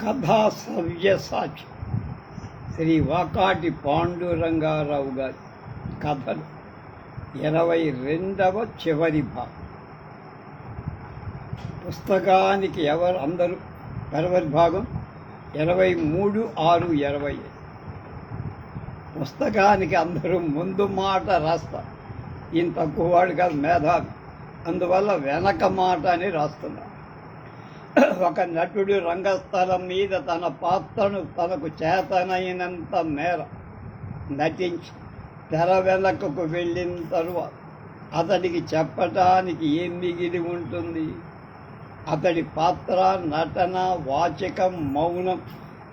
కథా సవ్యసాచి శ్రీ వాకాటి పాండురంగారావు గారి కథలు. ఇరవై రెండవ చివరి భాగం. పుస్తకానికి ఎవరు అందరూ? పెరవరి భాగం. ఇరవై మూడు ఆరు ఇరవై పుస్తకానికి అందరూ ముందు మాట రాస్తారు. ఈయన తక్కువ వాడు కాదు మేధావి. అందువల్ల వెనక మాట అని రాస్తున్నారు. ఒక నటుడు రంగస్థలం మీద తన పాత్రను తనకు చేతనైనంత మేర నటించి తెర వెనకకు వెళ్ళిన తరువాత అతడికి చెప్పటానికి ఏం మిగిలి ఉంటుంది? అతడి పాత్ర నటన వాచకం మౌనం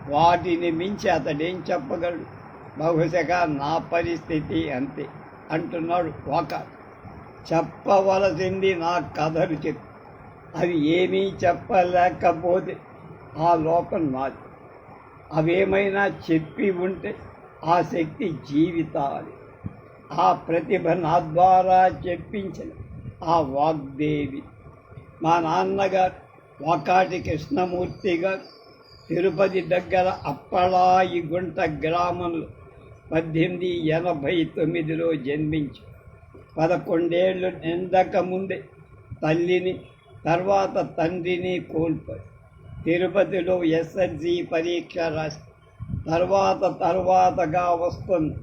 వాటిని మించి అతడేం చెప్పగలడు? బహుశగా నా పరిస్థితి అంతే అంటున్నాడు ఒక చెప్పవలసింది నా కథలు చెప్పు అవి ఏమీ చెప్పలేకపోతే ఆ లోకం నాది. అవేమైనా చెప్పి ఉంటే ఆ శక్తి జీవితాలి ఆ ప్రతిభ నా ద్వారా చెప్పించిన ఆ వాగ్దేవి. మా నాన్నగారు వాకాటి కృష్ణమూర్తి గారు తిరుపతి దగ్గర అప్పలాయి గుంట గ్రామంలో పద్దెనిమిది ఎనభై తొమ్మిదిలో జన్మించి పదకొండేళ్ళు నిందక ముందే తల్లిని తర్వాత తండ్రిని కోల్పోయి. తిరుపతిలో ఎస్ఎస్సి పరీక్ష రాసి తర్వాత తర్వాతగా వస్తుంది.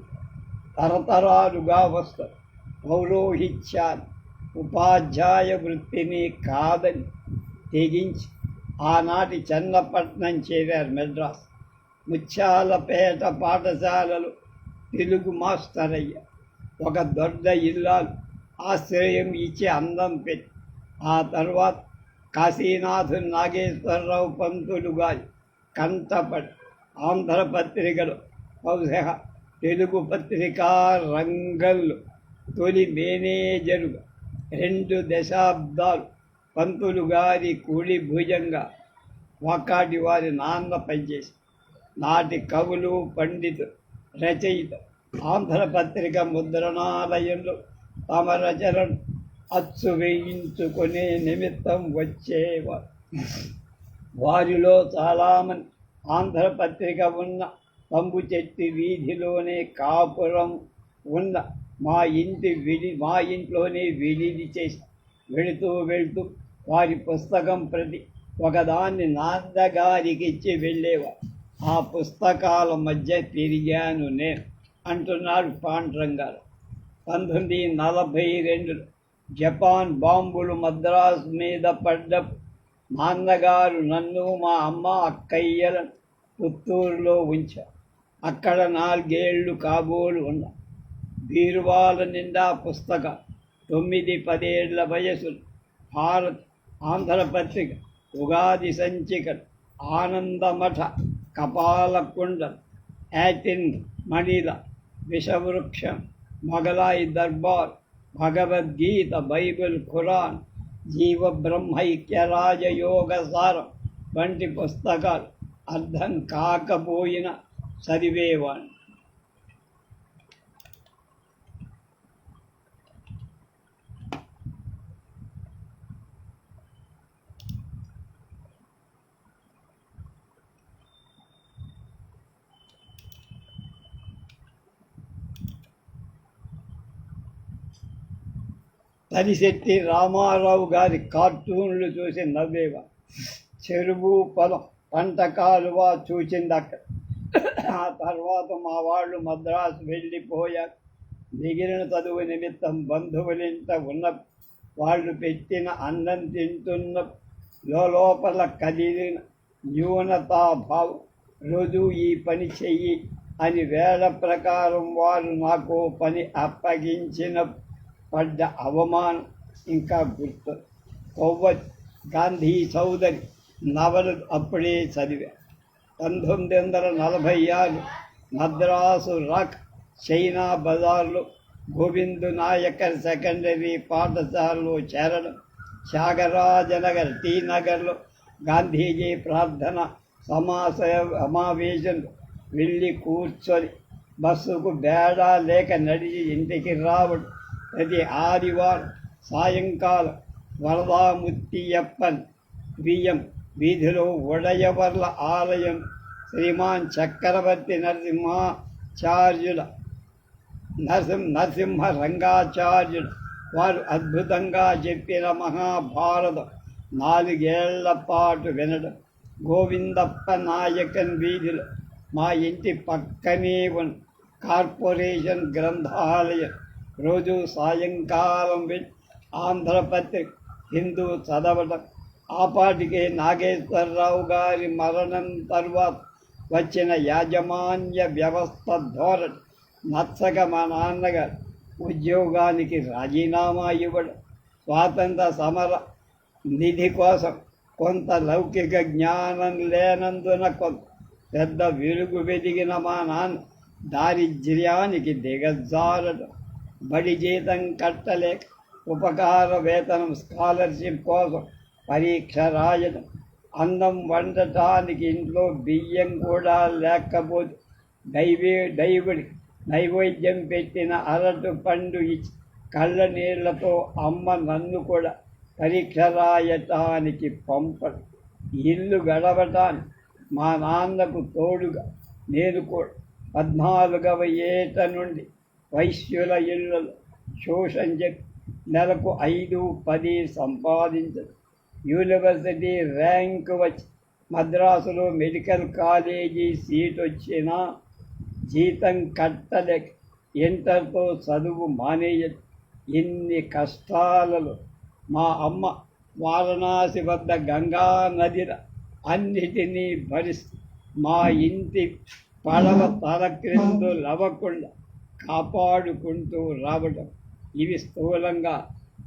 తరతరాలుగా వస్తుంది. పౌరోహిత్యాన్ని ఉపాధ్యాయ వృత్తిని కాదని తెగించి ఆనాటి చన్నపట్నం చేరారు మెడ్రాస్. ముత్యాలపేట పాఠశాలలు తెలుగు మాస్టర్ అయ్యా ఒక దొడ్డ ఇల్లాలు ఆశ్రయం ఇచ్చి అందం పెట్టి ఆ తర్వాత కాశీనాథు నాగేశ్వరరావు పంతులు గారి కంటపడి ఆంధ్రపత్రికలో బహుశా తెలుగు పత్రికా రంగంలో తొలి మేనేజరుగా రెండు దశాబ్దాలు పంతులు గారి కూడి భుజంగా వాకాటి వారి నాన్న పనిచేసి నాటి కవులు పండితులు రచయిత ఆంధ్రపత్రిక ముద్రణాలయంలో తమ రచనను అచ్చు వేయించుకునే నిమిత్తం వచ్చేవారు. వారిలో చాలామంది ఆంధ్రపత్రిక ఉన్న పంబు చెట్టు వీధిలోనే కాపురం ఉన్న మా ఇంటి విడి మా ఇంట్లోనే విడిది చేసి వెళుతూ వెళుతూ వారి పుస్తకం ప్రతి ఒకదాన్ని నాన్నగారికి ఇచ్చి వెళ్ళేవారు. ఆ పుస్తకాల మధ్య తిరిగాను నేను అంటున్నాడు పాండ్రంగారు పంతొమ్మిది నలభై రెండులో జపాన్ బాంబులు మద్రాస్ మీద పడ్డ నాన్నగారు నన్ను మా అమ్మ అక్కయ్యల పుత్తూరులో ఉంచారు అక్కడ నాలుగేళ్ళు కాబోలు ఉన్నా బీరువాల నిండా పుస్తక తొమ్మిది పదేళ్ళ వయసు భారత్ ఆంధ్రపత్రిక ఉగాది సంచిక ఆనందమఠ కపాలకుండ యాటిన్ మణిల విషవృక్షం మొగలాయి దర్బార్ భగవద్గీత బైబిల్ ఖురాన్ జీవ బ్రహ్మైక్య రాజయోగ సారం వంటి పుస్తకాలు అర్థం కాకపోయిన చదివేవాణ్ణి తరిశెట్టి రామారావు గారి కార్టూన్లు చూసి నవ్వేవా? చెరువు పొలం పంట కాలువ చూసింది అక్కడ. ఆ తర్వాత మా వాళ్ళు మద్రాసు వెళ్ళిపోయారు. మిగిలిన చదువు నిమిత్తం బంధువులింట ఉన్న వాళ్ళు పెట్టిన అన్నం తింటున్న లోపల కదిలిన న్యూనతాభావం రోజు ఈ పని చెయ్యి అని వేళ ప్రకారం వారు నాకు పని అప్పగించిన పడ్డ అవమానం ఇంకా గుర్తు. కొవ్వ గాంధీ చౌదరి నవలు అప్పుడే చదివా. పంతొమ్మిది వందల నలభై ఆరు మద్రాసు రాక్ చైనా బజార్లో గోవిందు నాయకర్ సెకండరీ పాఠశాలలో చేరడం త్యాగరాజనగర్ టీ నగర్లో గాంధీజీ ప్రార్థన సమాస సమావేశంలో వెళ్ళి కూర్చొని బస్సుకు బేడా లేక నడిచి ఇంటికి రావడం ప్రతి ఆదివారం సాయంకాలం వరదాముత్తియప్పన్ బియ్యం వీధిలో ఉడయవర్ల ఆలయం శ్రీమాన్ చక్రవర్తి నరసింహాచార్యుల నరసింహ నరసింహ రంగాచార్యుడు వారు అద్భుతంగా చెప్పిన మహాభారతం నాలుగేళ్ల పాటు వినడం గోవిందప్ప నాయకన్ వీధిలో మా ఇంటి పక్కనే ఉన్న కార్పొరేషన్ గ్రంథాలయం రోజు సాయంకాలం ఆంధ్రపత్రిక హిందూ చదవడం ఆపాటికే నాగేశ్వరరావు గారి మరణం తర్వాత వచ్చిన యాజమాన్య వ్యవస్థ ధోరణి. నచ్చక మా నాన్నగారు ఉద్యోగానికి రాజీనామా ఇవ్వడం. స్వాతంత్ర సమర నిధి కోసం కొంత లౌకిక జ్ఞానం లేనందున కొంత పెద్ద వెలుగు వెదిగిన మా నాన్న దారిద్ర్యానికి దిగజారడం బడి జీతం కట్టలేక ఉపకార వేతనం స్కాలర్షిప్ కోసం పరీక్ష రాయడం. అన్నం వండటానికి ఇంట్లో బియ్యం కూడా లేకపోతే దైవీ దైవుడి నైవేద్యం పెట్టిన అరటి పండు ఇచ్చి కళ్ళ నీళ్ళతో అమ్మ నన్ను కూడా పరీక్ష రాయటానికి పంపడు ఇల్లు గడవటానికి మా నాన్నకు తోడుగా నేను కూడా పద్నాలుగవ ఏట నుండి వైశ్యుల ఇళ్ళలో శోషం నెలకు ఐదు పది సంపాదించదు. యూనివర్సిటీ ర్యాంక్ వచ్చి మద్రాసులో మెడికల్ కాలేజీ సీట్ వచ్చినా జీతం కట్టలేక ఇంటర్తో చదువు మానేయదు. ఎన్ని కష్టాలలో మా అమ్మ వారణాసి వద్ద గంగా నదిన అన్నిటినీ భరిస్తూ మా ఇంటి పడవ తల క్రిందు లవకుండా కాపాడుకుంటూ రావడం. ఇవి స్థూలంగా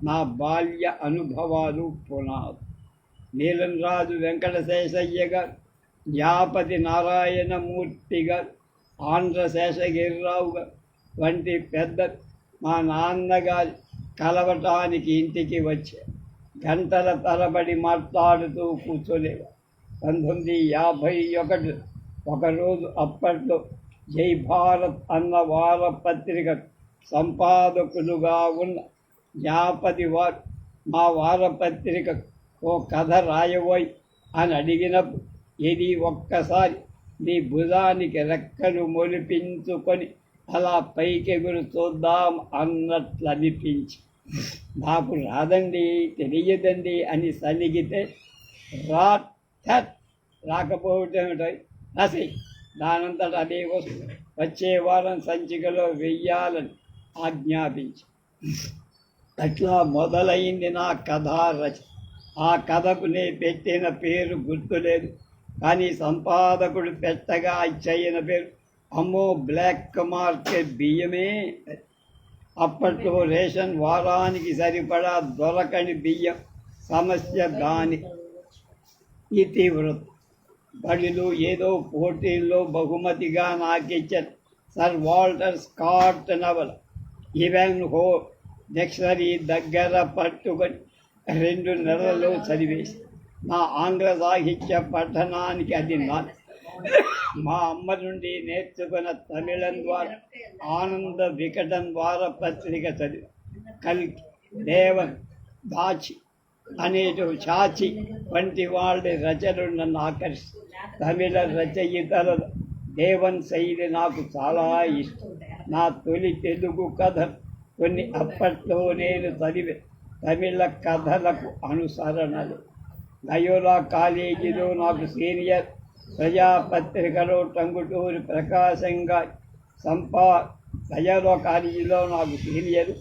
నా బాల్య అనుభవాలు పునాదు. నీలంరాజు వెంకటశేషయ్య గారు యాపతి నారాయణమూర్తి గారు ఆంధ్ర శేషగిరిరావు గారు వంటి పెద్ద మా నాన్నగారి కలవటానికి ఇంటికి వచ్చే గంటల తరబడి మాట్లాడుతూ కూర్చోలేవారు పంతొమ్మిది యాభై ఒకటి ఒకరోజు అప్పట్లో జై భారత్ అన్న వారపత్రిక సంపాదకులుగా ఉన్న జ్ఞాపతి వారు మా వారపత్రిక ఓ కథ రాయబోయ్ అని అడిగినప్పుడు ఇది ఒక్కసారి నీ భుజానికి రెక్కలు మొలిపించుకొని అలా పైకెగురు చూద్దాం అన్నట్లు అనిపించి నాకు రాదండి తెలియదండి అని సలిగితే రా రాకపోవటం రాసి దానంతట అదే వస్తుంది వచ్చే వారం సంచికలో వెయ్యాలని ఆజ్ఞాపించి. అట్లా మొదలైంది నా కథా రచ. ఆ కథకు నే పెట్టిన పేరు గుర్తులేదు. కానీ సంపాదకుడు పెట్టగా ఇచ్చయిన పేరు అమ్మో బ్లాక్ మార్కెట్ బియ్యమే. అప్పట్లో రేషన్ వారానికి సరిపడా దొరకని బియ్యం సమస్య దాని. ఇతివృత్తం. బడులు ఏదో పోటీల్లో బహుమతిగా నాకిచ్చారు. సర్ వాల్టర్ స్కాట్ నవల. ఈవెన్ హో డిక్షనరీ దగ్గర పట్టుకొని రెండు నెలల్లో చదివేసి నా ఆంగ్ల సాహిత్య పఠనానికి అది నా మా అమ్మ నుండి నేర్చుకున్న తమిళం ద్వారా ఆనంద వికటం ద్వారా పత్రిక చదివి కల్కి దేవన్ దాచి అనేటు చాచి వంటి వాళ్ళ రచనలు నన్ను ఆకర్షి తమిళ రచయితల దేవన్ శైలి నాకు చాలా ఇష్టం. నా తొలి తెలుగు కథ కొన్ని అప్పట్లో నేను చదివే తమిళ కథలకు అనుసరణలు. నయోలా కాలేజీలో నాకు సీనియర్ ప్రజాపత్రికలో టంగుటూరి ప్రకాశంగా సంపా నయోలా కాలేజీలో నాకు సీనియర్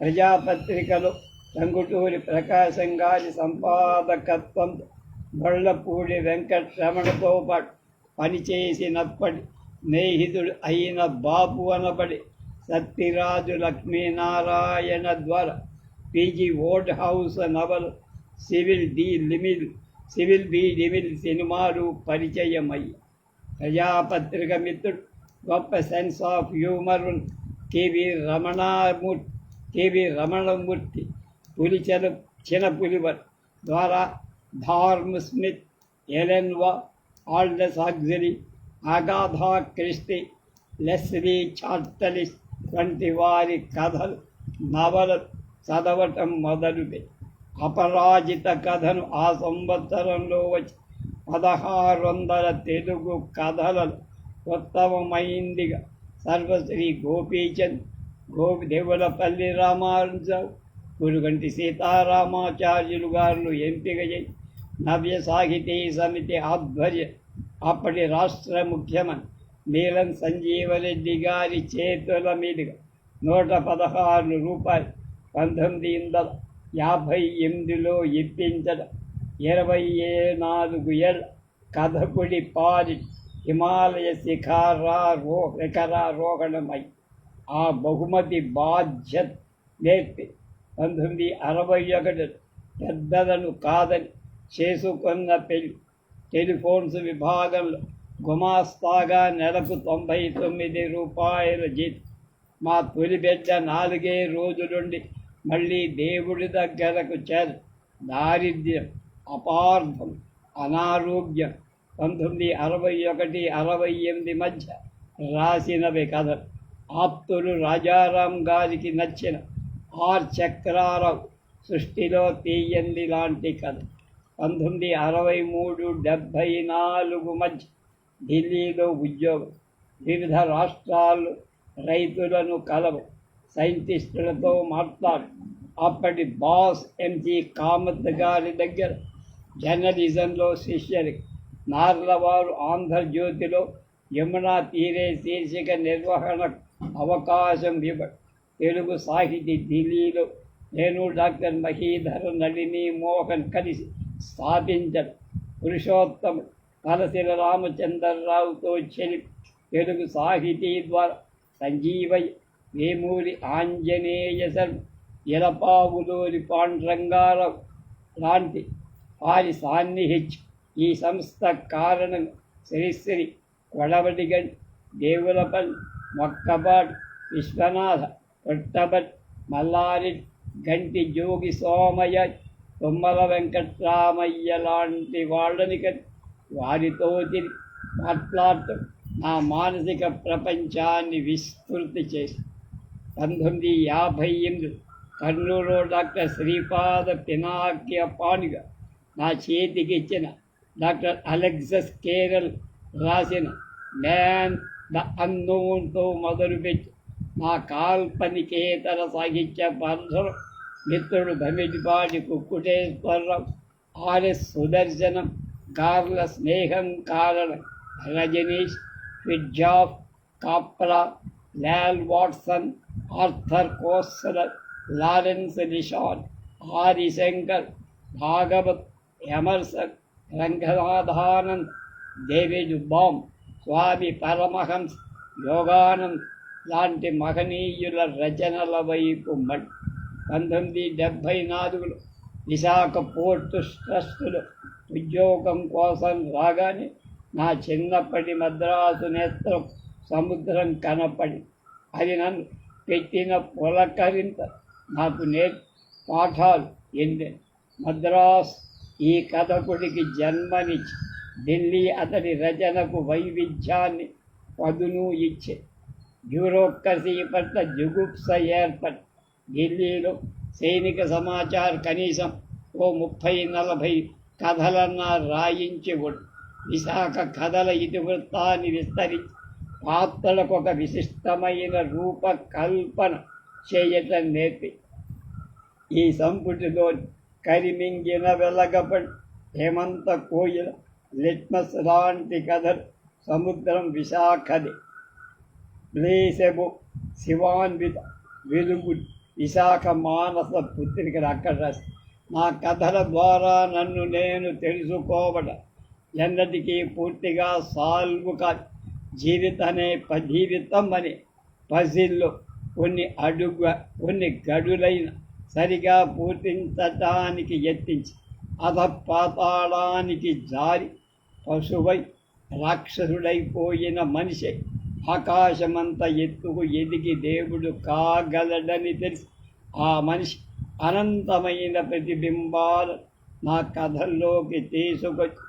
ప్రజాపత్రికలో టంగుటూరి ప్రకాశం గారి సంపాదకత్వం గొళ్ళపూడి వెంకటరమణతో పాటు పనిచేసినప్పటి స్నేహితుడు అయిన బాబు అనబడి సత్యరాజు లక్ష్మీనారాయణ ద్వారా PG Wodehouse novel Cecil D DeMille Cecil B DeMille సినిమాలు పరిచయమయ్యి. ప్రజాపత్రిక మిత్రుడు గొప్ప sense of humour KV Ramanamurthy KV Ramanamurthy పులిచల చిన పులివర్ ద్వారా Thorne Smith ఎలెన్వా Aldous Huxley Agatha Christie Leslie Charteris వంటి వారి కథలు నవలు చదవటం మొదలుపెట్టి అపరాజిత కథను ఆ సంవత్సరంలో వచ్చి పదహారు వందల తెలుగు కథలలో ఉత్తమమైందిగా సర్వశ్రీ గోపీచంద్ గోపి దేవులపల్లి రామానుజరావు గురుగంటి సీతారామాచార్యులు గారు ఎంపిక చేసి నవ్య సాహితీ సమితి ఆధ్వర్య అప్పటి రాష్ట్ర ముఖ్యమంత్రి నీలం సంజీవరెడ్డి గారి చేతుల మీదుగా నూట పదహారు రూపాయలు పంతొమ్మిది వందల యాభై ఎనిమిదిలో ఇప్పించడం ఇరవై నాలుగు ఏళ్ళ కథకుడి పారి హిమాలయ శిఖారారో శిఖరారోహణమై ఆ బహుమతి బాధ్యత నేర్పి. పంతొమ్మిది అరవై ఒకటి పెద్దలను కాదని చేసుకున్న పెళ్ళి టెలిఫోన్స్ విభాగంలో గుమాస్తాగా నెలకు తొంభై తొమ్మిది రూపాయల జీతం. మా తొలి బిడ్డ నాలుగే రోజులుండి మళ్ళీ దేవుడి దగ్గరకు చేర. దారిద్ర్యం అపార్థం అనారోగ్యం పంతొమ్మిది అరవై ఒకటి అరవై ఎనిమిది మధ్య రాసినవి కథలు. ఆప్తులు రాజారాం గారికి నచ్చిన ఆర్ చక్రారావు సృష్టిలో తీయంది లాంటి కథ. పంతొమ్మిది అరవై మూడు డెబ్భై నాలుగు మధ్య ఢిల్లీలో ఉద్యోగం. వివిధ రాష్ట్రాలు రైతులను కలవ సైంటిస్టులతో మాట్లాడు. అప్పటి బాస్ ఎంజీ కామత్ గారి దగ్గర జర్నలిజంలో శిష్యులు నార్లవారు ఆంధ్రజ్యోతిలో యమునా తీరే శీర్షిక నిర్వహణ అవకాశం ఇవ్వ తెలుగు సాహితీ ఢిల్లీలో నేను డాక్టర్ మహీధర్ నళిని మోహన్ కలిసి స్థాపించడు పురుషోత్తముడు కలసిల రామచంద్రరావుతో చెలి తెలుగు సాహితీ ద్వారా సంజీవయ్య వేమూరి ఆంజనేయ శర్మ ఇలపావులోని పాండ్రంగారావు లాంటి వారి సాన్నిహిత్యం ఈ సంస్థ కారణం శ్రీశ్రీ కొడవటిగండి దేవులపల్లి మొక్కపాటి విశ్వనాథ పుట్టభట్ మల్లారి గంటి జోగి సోమయ్య తుమ్మల వెంకట్రామయ్య లాంటి వాళ్ళని వారితో తిరిగి మాట్లాడటం నా మానసిక ప్రపంచాన్ని విస్తృతి చేసి. పంతొమ్మిది యాభై ఎనిమిది కర్నూలు డాక్టర్ శ్రీపాద పినాక్య పాణిగా నా చేతికి ఇచ్చిన డాక్టర్ అలెక్సస్ కేరల్ రాసిన మ్యాన్ ద అన్నోన్తో మొదలుపెట్టి నా కాల్పనికేతర సాహిత్య పరధులు మిత్రుడు భమిడిపాటి కుక్కుటేశ్వరం ఆర్ఎస్ సుదర్శనం గార్ల స్నేహం కారణ Rajneesh Fritjof Capra Lyall Watson Arthur Koestler Lawrence నిషాన్ Adishankar Bhagwat Emerson Ranganathanand David Bohm Swami Paramahans Yogananda లాంటి మహనీయుల రచనల వైపు మట్టి పంతొమ్మిది డెబ్భై నాలుగులో విశాఖ పోర్టు ట్రస్టులో ఉద్యోగం కోసం రాగానే నా చిన్నప్పటి మద్రాసు నేత్రం సముద్రం కనపడి అది నన్ను పెట్టిన పులకరింత నాకు నే పాఠాలు ఎన్ని మద్రాస్ ఈ కథకుడికి జన్మనిచ్చి ఢిల్లీ అతడి రచనకు వైవిధ్యాన్ని పదును ఇచ్చే. బ్యూరోక్రసీ పట్ల జుగుప్స ఏర్పడి ఢిల్లీలో సైనిక సమాచారం కనీసం ఓ ముప్పై నలభై కథలన్నా రాయించి విశాఖ కథల ఇతివృత్తాన్ని విస్తరించి పాత్రలకు ఒక విశిష్టమైన రూపకల్పన చేయటం నేర్పి. ఈ సంపుటిలో కరిమింగిన వెలగపడి హేమంత కోయిల లిట్మస్ లాంటి కథలు సముద్రం విశాఖది. బ్లేసెబు శివాన్విత వెలుగు విశాఖ మానస పుత్రికలు అక్కడ రాసి నా కథల ద్వారా నన్ను నేను తెలుసుకోవడం ఎన్నటికీ పూర్తిగా సాల్వ్ కాదు. జీవితనే జీవితం అనే పజిల్లో కొన్ని అడుగు కొన్ని గడులైన సరిగా పూర్తించటానికి యత్నించి అధపాతాళానికి జారి పశువై రాక్షసుడైపోయిన మనిషి. ఆకాశమంత ఎత్తుకు ఎదిగి దేవుడు కాగలడని తెలిసి. ఆ మనిషి అనంతమైన ప్రతిబింబాలు నా కథల్లోకి తీసుకొచ్చి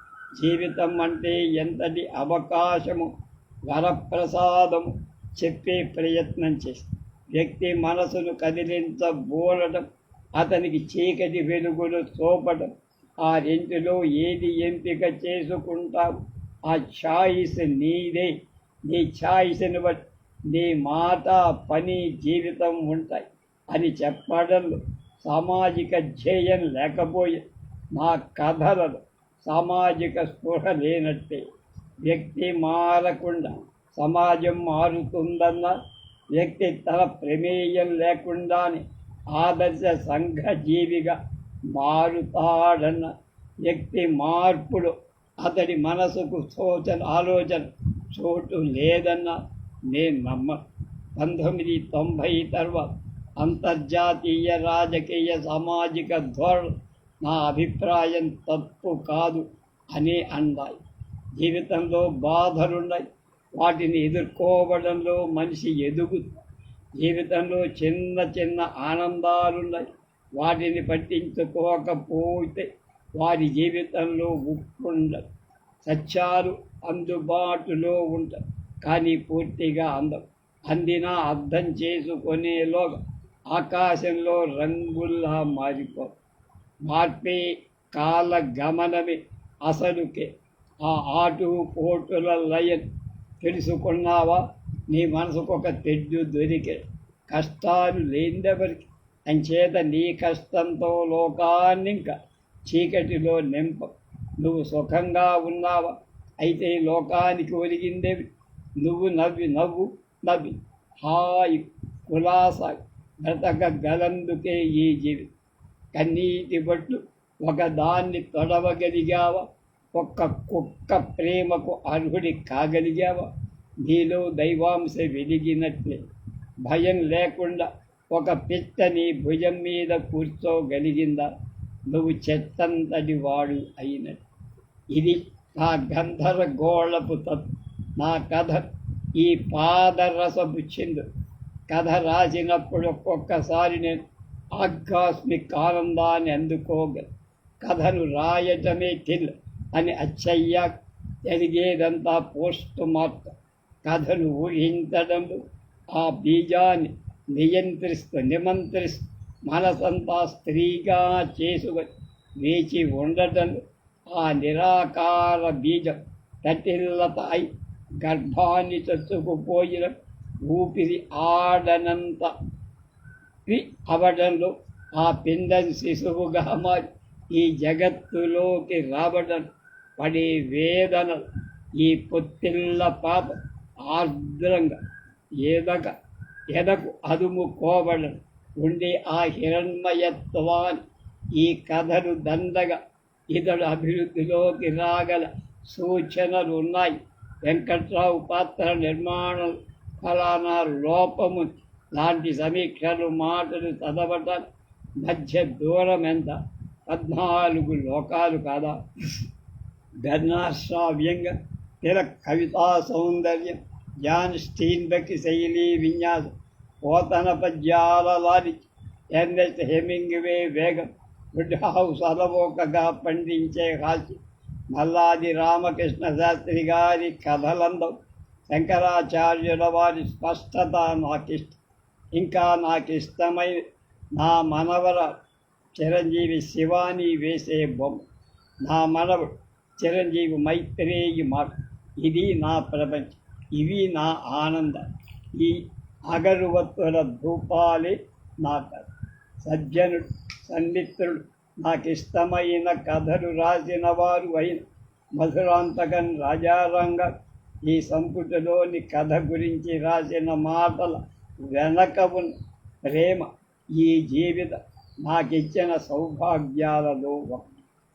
జీవితం అంటే ఎంతటి అవకాశము వరప్రసాదము చెప్పే ప్రయత్నం చేసి వ్యక్తి మనసును కదిలించబోలడం అతనికి చీకటి వెలుగులు చూపడం ఆ రెంటిలో ఏది ఎంపిక చేసుకుంటావు? ఆ ఛాయిస్ నీదే. నీ ఛాయిస్ని బట్టి నీ మాట పని జీవితం ఉంటాయి అని చెప్పడంలో సామాజిక ధ్యేయం లేకపోయే నా కథలలో సామాజిక స్పృహ లేనట్టే. వ్యక్తి మారకుండా సమాజం మారుతుందన్న వ్యక్తి తన ప్రమేయం లేకుండానే ఆదర్శ సంఘ జీవిగా మారుతాడన్న వ్యక్తి మార్పులు అతడి మనసుకు సోచన ఆలోచన చోటు లేదన్న నేను నమ్మ. పంతొమ్మిది తొంభై తర్వాత అంతర్జాతీయ రాజకీయ సామాజిక ధోరణి నా అభిప్రాయం తప్పు కాదు అని అన్నాయి జీవితంలో బాధలున్నాయి. వాటిని ఎదుర్కోవడంలో మనిషి ఎదుగు జీవితంలో చిన్న చిన్న ఆనందాలున్నాయి. వాటిని పట్టించుకోకపోతే వారి జీవితంలో ఉప్పుండదు. సత్యాలు అందుబాటులో ఉంటాయి కానీ పూర్తిగా అందం అందినా అర్థం చేసుకునేలోగా ఆకాశంలో రంగుల్లా మారిపో మార్పే కాల గమనమే అసలుకే. ఆ ఆటు పోటుల లయన్ తెలుసుకున్నావా? నీ మనసుకు ఒక తెడ్డు దొరికే. కష్టాలు లేనిదెవరికి? అంచేత నీ కష్టంతో లోకాన్ని ఇంకా చీకటిలో నింపం. నువ్వు సుఖంగా ఉన్నావా? అయితే లోకానికి ఒరిగిందేవి నువ్వు నవ్వి నవ్వు నవ్వి. హాయి కులాస బ్రతకగలందుకే ఈ జీవి. కన్నీటి బట్లు ఒకదాన్ని తొడవగలిగావా? ఒక్క కుక్క ప్రేమకు అర్హుడి కాగలిగావా? నీలో దైవాంశ వెలిగినట్లే. భయం లేకుండా ఒక పిట్ట నీ భుజం మీద కూర్చోగలిగిందా? నువ్వు చెత్తంతటి వాడు అయినట్టు ఇది నా గంధర్గోళపు తత్ నా కథ ఈ పాదరసపు చిందు కథ రాసినప్పుడు ఒక్కొక్కసారి నేను ఆధ్యాత్మిక ఆనందాన్ని అందుకోగల కథను రాయటమే టిల్ అని అచ్చయ్య జరిగేదంతా పోస్ట్ మార్టం కథను ఊహించడం ఆ బీజాన్ని నియంత్రిస్తూ నిమంత్రిస్తూ మనసంతా స్త్రీగా చేసుకొని వేచి ఉండటం ఆ నిరాకార బీజం తటిల్లతాయి గర్భాన్ని చచ్చుకుపోయిన ఊపిరి ఆడనంత వి అవడంలో ఆ పిండం శిశువుగా మారి ఈ జగత్తులోకి రావడం పడే వేదన ఈ పొత్తిళ్ళ పాప ఆర్ద్రంగా ఎదగ ఎదకు అదుము కోవడం ఉండే ఆ హిరణ్మయత్వాన్ని ఈ కథను దండగా ఇతడు అభివృద్ధిలోకి రాగల సూచనలు ఉన్నాయి వెంకట్రావు పాత్ర నిర్మాణం ఫలానా లోపము లాంటి సమీక్షలు మాటలు చదవటం మధ్య దూరం ఎంత? పద్నాలుగు లోకాలు కాదా? బెర్నాశ్రావ్యంగా తిల కవితా సౌందర్యం జాన్ స్టీన్బెక్ శైలి విన్యాసం పోతన పద్యాల లారి ఎన్ఎస్ హెమింగ్వే వేగం వుడ్ హౌస్ అలవోకగా పండించే హాస్యం మల్లాది రామకృష్ణ శాస్త్రి గారి కథలందం శంకరాచార్యుల వారి స్పష్టత నాకిష్టం ఇంకా నాకు ఇష్టమైన నా మనవర చిరంజీవి శివాని వేసే బొమ్మ. నా మనవుడు చిరంజీవి మైత్రేయి మాట ఇది నా ప్రపంచం ఇవి నా ఆనందం. ఈ అగరువత్తుల ధూపాలే నా కథ. సజ్జనుడు సన్నిత్రుడు నాకు ఇష్టమైన కథలు రాసిన వారు అయిన మధురాంతకం రాజారంగ ఈ సంపుటిలోని కథ గురించి రాసిన మాటల వెనక ఉన్న ప్రేమ ఈ జీవిత నాకిచ్చిన సౌభాగ్యాలలో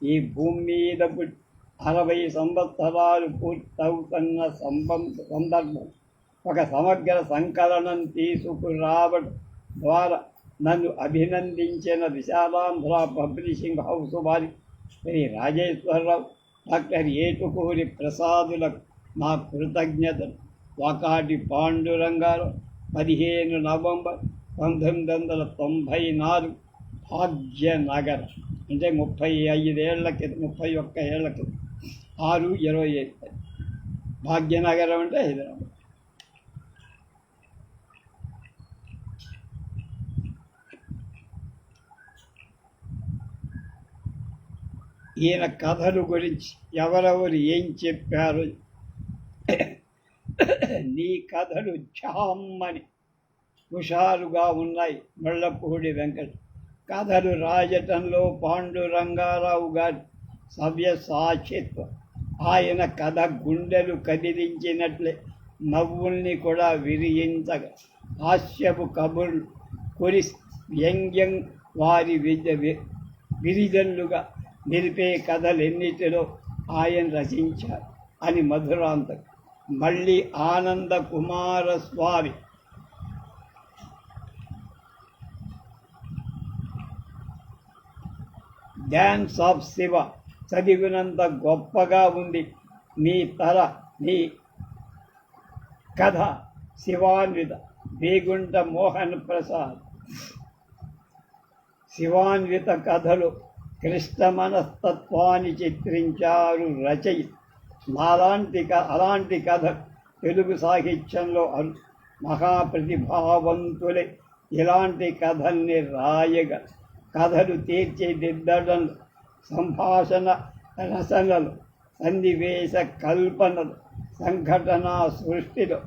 ఈ భూమి మీద పుట్టి అరవై సంవత్సరాలు పూర్తవుతున్న సంబం సందర్భం ఒక సమగ్ర సంకలనం తీసుకురావడం ద్వారా నన్ను అభినందించిన విశాలాంధ్ర పబ్లిషింగ్ హౌస్ వారి శ్రీ రాజేశ్వరరావు డాక్టర్ ఏటుకూరి ప్రసాదులకు నా కృతజ్ఞతలు. వాకాటి పాండురంగారు పదిహేను నవంబర్ పంతొమ్మిది వందల తొంభై నాలుగు భాగ్యనగర్ అంటే ముప్పై ఐదేళ్ళ క్రితం ముప్పై ఒక్క ఏళ్ళ క్రితం. ఆరు ఇరవై ఐదు భాగ్యనగరం అంటే హైదరాబాద్. ఈయన కథలు గురించి ఎవరెవరు ఏం చెప్పారు? నీ కథలు జామ్మని హుషారుగా ఉన్నాయి ముళ్ళపూడి వెంకట. కథలు రాజటంలో పాండురంగారావు గారి సవ్య సాక్షిత్వం. ఆయన కథ గుండెలు కదిలించినట్లే నవ్వుల్ని కూడా విరియించగా హాస్యపు కబుర్లు కురి వ్యంగ్యం వారి విద్య వి- విరిజల్లుగా నిలిపే కథలెన్నిటిలో ఆయన రచించారు. అని మధురాంతకు మళ్ళీ ఆనంద కుమారస్వామి. డ్యాన్స్ ఆఫ్ శివ చదివినంత గొప్పగా ఉంది. నీ తల నీ కథ శివాన్విత. వేగుంట మోహన్ ప్రసాద్. శివాన్విత కథలు కృష్ణ మనస్తత్వాన్ని చిత్రించారు రచయి. అలాంటి అలాంటి కథ తెలుగు సాహిత్యంలో అరు మహాప్రతిభావంతులే. ఇలాంటి కథల్ని రాయగ కథలు తీర్చిదిద్దడంలో సంభాషణ రచనలు సన్నివేశ కల్పనలు సంఘటన సృష్టిలో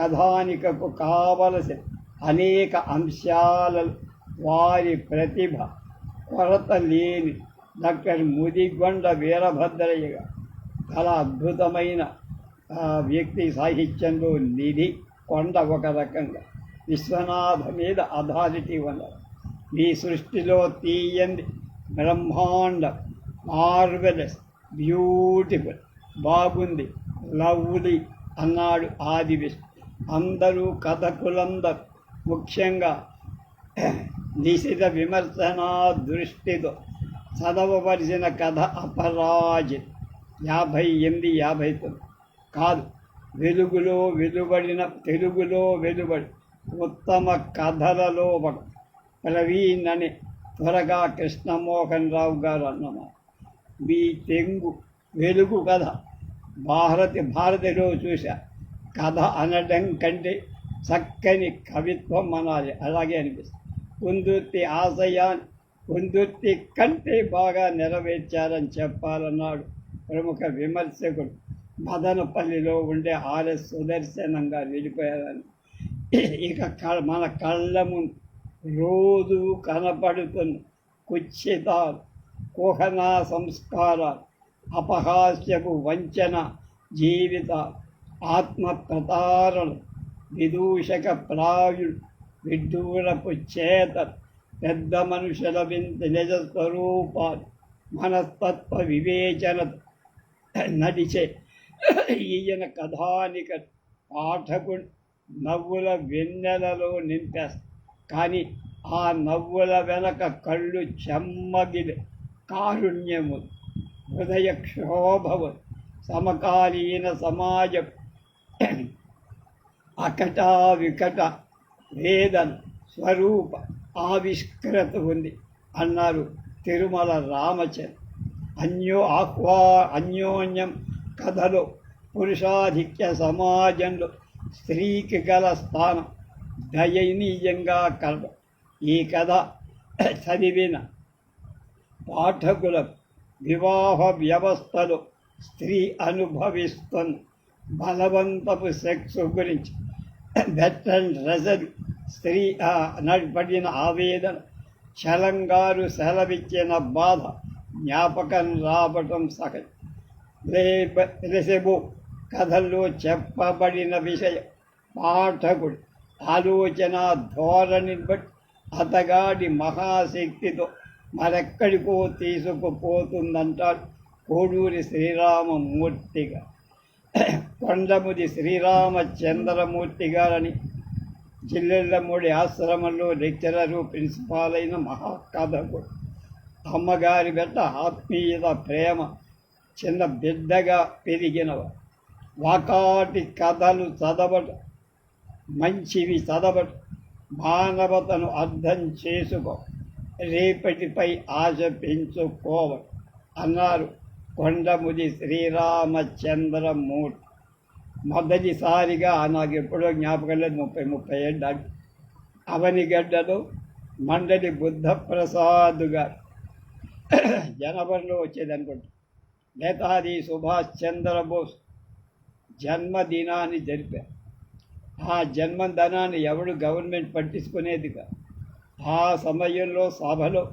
కథానికకు కావలసిన అనేక అంశాలలో వారి ప్రతిభ కొరత లేని డాక్టర్ ముదిగొండ వీరభద్రయ్య చాలా అద్భుతమైన వ్యక్తి సాహిత్యంలో నిధి కొండ ఒక రకంగా. విశ్వనాథ మీద అథారిటీ ఉన్నారు మీ సృష్టిలో తీయంది బ్రహ్మాండ మార్వెలస్ బ్యూటిఫుల్ బాగుంది లవ్లీ అన్నాడు ఆది విష్ణు అందరూ కథకులందరూ. ముఖ్యంగా నిశిత విమర్శనా దృష్టితో చదవవలసిన కథ అపరాజిత్ యాభై ఎనిమిది యాభై తొమ్మిది. కాదు వెలుగులో వెలువడిన తెలుగులో వెలువడి ఉత్తమ కథలలో ఒక ప్రవీణ్ అని త్వరగా కృష్ణమోహన్ రావు గారు అన్నమాట. మీ తెంగు వెలుగు కథ. భారతి భారతిలో చూశా. కథ అనడం కంటే చక్కని కవిత్వం అనాలి. అలాగే అనిపిస్తుంది. కుందుర్తి ఆశయాన్ కుందుర్తి కంటే బాగా నెరవేర్చారని చెప్పాలన్నాడు ప్రముఖ విమర్శకుడు. మదనపల్లిలో ఉండే ఆర్ఎస్ సుదర్శనంగా వెళ్ళిపోయారని ఇక క మన కళ్ళ ముందు రోజు కనపడుతున్న కుచ్చితాలు కుహనా సంస్కారాలు అపహాస్యపు వంచన జీవిత ఆత్మ ప్రతారణ విదూషక ప్రాయుడు విడ్డూరపు చేత పెద్ద మనుషుల వింత నిజ స్వరూపాలు మనస్తత్వ వివేచన నడిచే ఈయన కథానిక పాఠకుడు నవ్వుల వెన్నెలలో నింపేస్తా. కానీ ఆ నవ్వుల వెనక కళ్ళు చెమ్మగిలి కారుణ్యము హృదయ క్షోభము సమకాలీన సమాజం అకటా వికట వేదన స్వరూప ఆవిష్కరత ఉంది అన్నారు తిరుమల రామచంద్ర. అన్యో ఆహ్వా అన్యోన్యం కథలో పురుషాధిక్య సమాజంలో స్త్రీకి గల స్థానం దయనీయంగా కలదు ఈ కథ చదివిన పాఠకులకు వివాహ వ్యవస్థలో స్త్రీ అనుభవిస్తున్న బలవంతపు సెక్స్ గురించి వెటరన్ రజలు స్త్రీ నడిపడిన ఆవేదన చలంగారు సెలవిచ్చిన బాధ జ్ఞాపకం రావటం సహజం. రెసెబు కథల్లో చెప్పబడిన విషయం పాఠకుడు ఆలోచన ధోరణిని బట్టి అతగాడి మహాశక్తితో మరెక్కడికో తీసుకుపోతుందంటాడు కోడూరి శ్రీరామమూర్తిగా. కొండముది శ్రీరామచంద్రమూర్తి గారని జిల్లెళ్ళమూడి ఆశ్రమంలో లెక్చరరు ప్రిన్సిపాల్ అయిన మహాకథకు. అమ్మగారి వెంట ఆత్మీయత ప్రేమ చిన్న బిడ్డగా పెరిగినవ. వాకాటి కథలు చదవటం మంచివి చదవటం మానవతను అర్థం చేసుకో రేపటిపై ఆశ పెంచుకోవడం అన్నారు కొండముది శ్రీరామచంద్రమూర్తి. మొదటిసారిగా నాకు ఎప్పుడో జ్ఞాపకం లేదు ముప్పై ముప్పై ఏళ్ళు అవనిగడ్డలో మండలి బుద్ధప్రసాద్ గారు జనవరిలో వచ్చేది అనుకుంటా నేతాజీ సుభాష్ చంద్రబోస్ జన్మదినాన్ని జరిపారు ఆ జన్మదినాన్ని ఎవడు గవర్నమెంట్ పట్టించుకునేదిగా? ఆ సమయంలో సభలో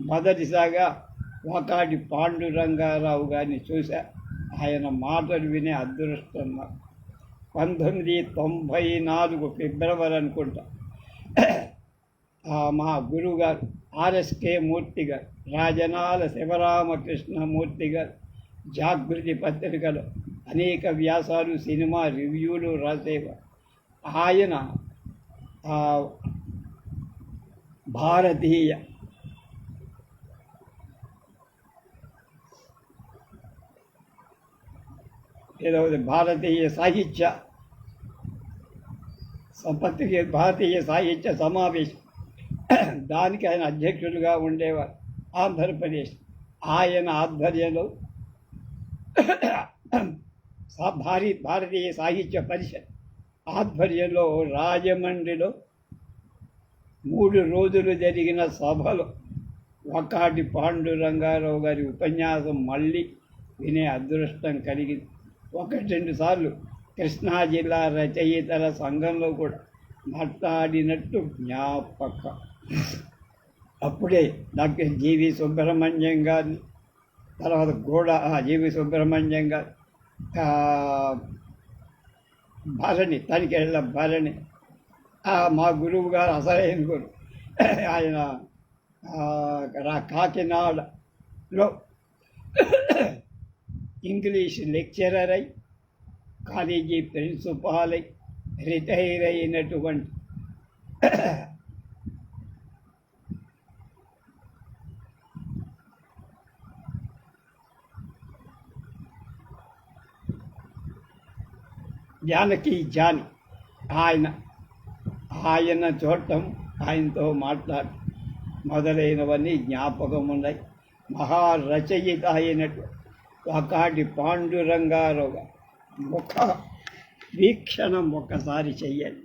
మొదటిసాగా ఒకటి పాండురంగారావు గారిని చూశా. ఆయన మాటలు వినే అదృష్టం నాకు. పంతొమ్మిది తొంభై నాలుగు ఫిబ్రవరి అనుకుంటా. మా గురువుగారు ఆర్ఎస్కే మూర్తి గారు రాజనాల శివరామకృష్ణమూర్తి గారు జాగృతి పత్రికలో అనేక వ్యాసాలు సినిమా రివ్యూలు రాసేవారు. ఆయన భారతీయ ఏదో భారతీయ సాహిత్య సంపత్తి భారతీయ సాహిత్య సమావేశం. దానికి ఆయన అధ్యక్షులుగా ఉండేవారు. ఆంధ్రప్రదేశ్. ఆయన ఆధ్వర్యంలో భారీ భారతీయ సాహిత్య పరిషత్ ఆధ్వర్యంలో రాజమండ్రిలో మూడు రోజులు జరిగిన సభలో ఒకటి పాండురంగారావు గారి ఉపన్యాసం మళ్ళీ వినే అదృష్టం కలిగింది. ఒకటి రెండు సార్లు కృష్ణా జిల్లా రచయితల సంఘంలో కూడా మాట్లాడినట్టు జ్ఞాపక. అప్పుడే డాక్టర్ జీవి సుబ్రహ్మణ్యం గారిని తర్వాత గోడ జీవి సుబ్రహ్మణ్యం గారు భరణి భరణి తనికెళ్ళ భరణి మా గురువు గారు అసలైన గురువు. ఆయన కాకినాడలో ఇంగ్లీష్ లెక్చరర్ అయి కాలేజీ ప్రిన్సిపాల్ రిటైర్ అయినటువంటి జానకి జాని. ఆయన ఆయన చూడటం ఆయనతో మాట్లాడటం మొదలైనవన్నీ జ్ఞాపకం ఉన్నాయి మహారచయిత అయినట్టు ఒకటి పాండురంగారావు గారు. ముఖ వీక్షణం ఒకసారి చెయ్యాలి